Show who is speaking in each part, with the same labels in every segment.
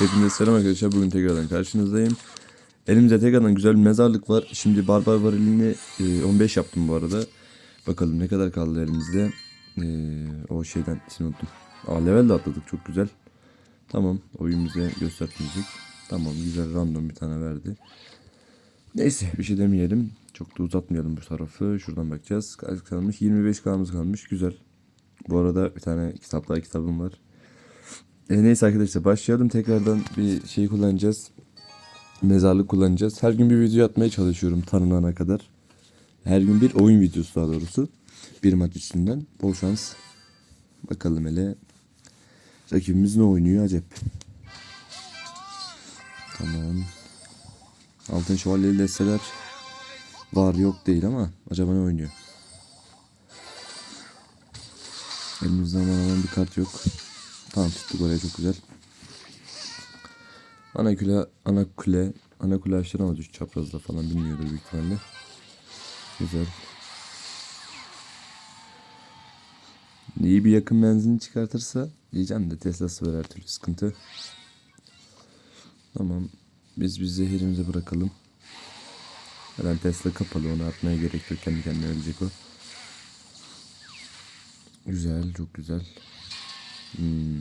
Speaker 1: Hepinize selam arkadaşlar. Bugün tekrardan karşınızdayım. Elimizde tekrardan güzel bir mezarlık var. Şimdi barbar varilini e, 15 yaptım bu arada. Bakalım ne kadar kaldı elimizde. E, o şeyden ismini unuttum. Aa level de atladık çok güzel. Tamam oyun bize göstermeyecek. Tamam güzel random bir tane verdi. Neyse bir şey demeyelim. Çok da uzatmayalım bu tarafı. Şuradan bakacağız. Kaç kalmış? 25 kalmış kalmış. Güzel. Bu arada bir tane kitaplar kitabım var. E, neyse arkadaşlar başlayalım. Tekrardan bir şey kullanacağız. Mezarlık kullanacağız. Her gün bir video atmaya çalışıyorum tanınana kadar. Her gün bir oyun videosu daha doğrusu. Bir maç üstünden. Bol şans. Bakalım hele. Rakibimiz ne oynuyor acep. Tamam. Altın şövalyeli desteler var yok değil ama acaba ne oynuyor? Elimizde aman aman bir kart yok. Tamam tuttuk oraya çok güzel. Ana kule, ana kule, ana kule açtıramaz üç çaprazda falan bilmiyordur büyük ihtimalle. Güzel. İyi bir yakın menzilini çıkartırsa diyeceğim de Tesla'sı var her türlü sıkıntı. Tamam. Biz biz zehirimizi bırakalım. Zaten Tesla kapalı onu atmaya gerek yok. Kendi kendine ölecek o. Güzel, çok güzel. Hmm,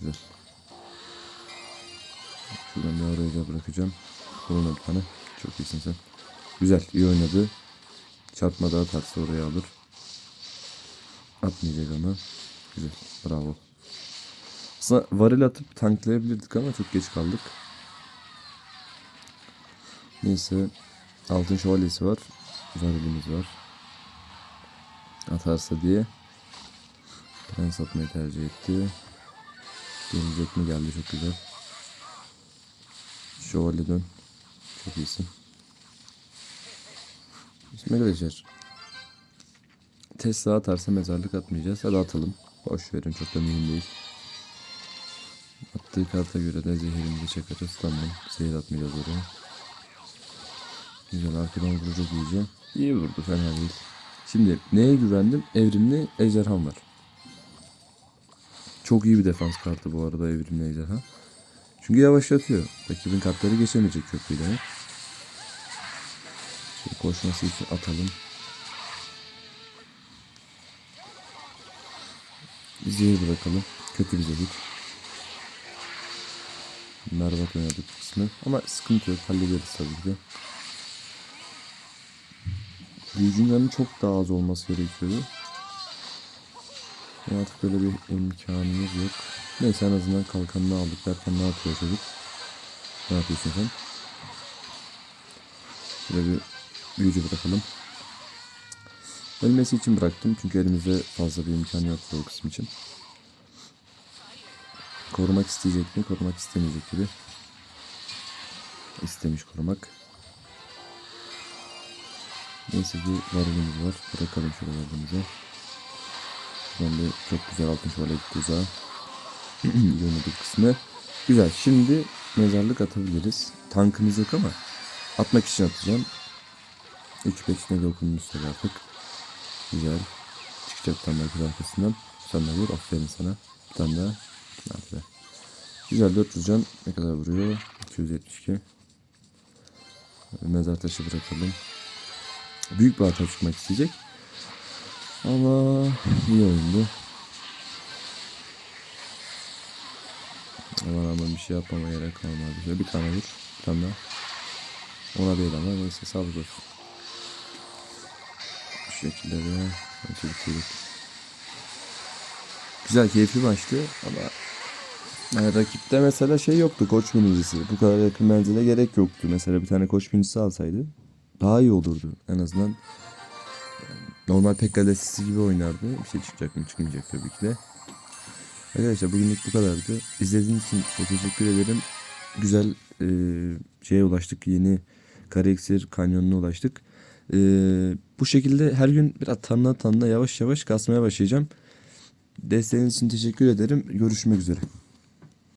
Speaker 1: güzel. Şuradan bir araya bırakacağım. Koluna bir tane. Çok iyisin sen. Güzel, iyi oynadı. Çarpma daha atarsa oraya alır. Atmayacak ama. Güzel, bravo. Aslında varil atıp tanklayabilirdik ama çok geç kaldık. Neyse. Altın şövalyesi var. Varilimiz var. Atarsa diye. Prens atmayı tercih etti. Gelecek mi geldi çok güzel. Şövalye dön. Çok iyisin. Şimdi arkadaşlar. Tesla atarsa mezarlık atmayacağız. Hadi atalım. Boş verin çok da mühim değil. Attığı karta göre de zehirimizi çakarız. Tamam. Zehir atmayacağız oraya. Güzel arkadan vuracak iyice. İyi vurdu fena değil. Şimdi neye güvendim? Evrimli ejderham var. Çok iyi bir defans kartı bu arada evrimli ejderha. Çünkü yavaşlatıyor. Rakibin kartları geçemeyecek köprüyü demek. Şöyle koşması için atalım. Zehir bırakalım. Kötü bir zehir. Berbat oynadık kısmı. Ama sıkıntı yok. Hallederiz tabii ki. Büyücünlerin çok daha az olması gerekiyordu. Ama Artık böyle bir imkanımız yok. Neyse en azından kalkanını aldık derken ne yapıyor çocuk? Ne yapıyorsun sen? Şöyle bir büyücü bırakalım. Ölmesi için bıraktım çünkü elimizde fazla bir imkan yoktu o kısım için. Korumak isteyecek mi? Korumak istemeyecek gibi. İstemiş korumak. Neyse ki varilimiz var. Bırakalım şöyle varilimize. Bir çok güzel altın şövalye gitti uzağa. Kısmı. Güzel. Şimdi mezarlık atabiliriz. Tankımız yok ama atmak için atacağım. 3-5 ne dokunmuşsa artık. Güzel. Çıkacak tam da arkasından. Sen de vur. Aferin sana. Bir tane daha. Aferin. Güzel 400 can. Ne kadar vuruyor? 272. Mezar taşı bırakalım. Büyük bir hata çıkmak isteyecek. Ama iyi oyundu. Aman aman bir şey yapmama gerek kalmadı. Şöyle bir tane vur. Bir tane daha. Ona değil ama neyse sağlık olsun. Bu şekilde de maçı bitirdik. Güzel keyifli maçtı ama yani rakipte mesela şey yoktu koç binicisi. Bu kadar yakın menzile gerek yoktu. Mesela bir tane koç binicisi alsaydı daha iyi olurdu. En azından normal Pekka gibi oynardı. Bir şey çıkacak mı çıkmayacak tabii ki de. Arkadaşlar bugünlük bu kadardı. İzlediğiniz için teşekkür ederim. Güzel e, şeye ulaştık. Yeni Karaksir kanyonuna ulaştık. E, bu şekilde her gün biraz tanına tanına yavaş yavaş kasmaya başlayacağım. Desteğiniz için teşekkür ederim. Görüşmek üzere.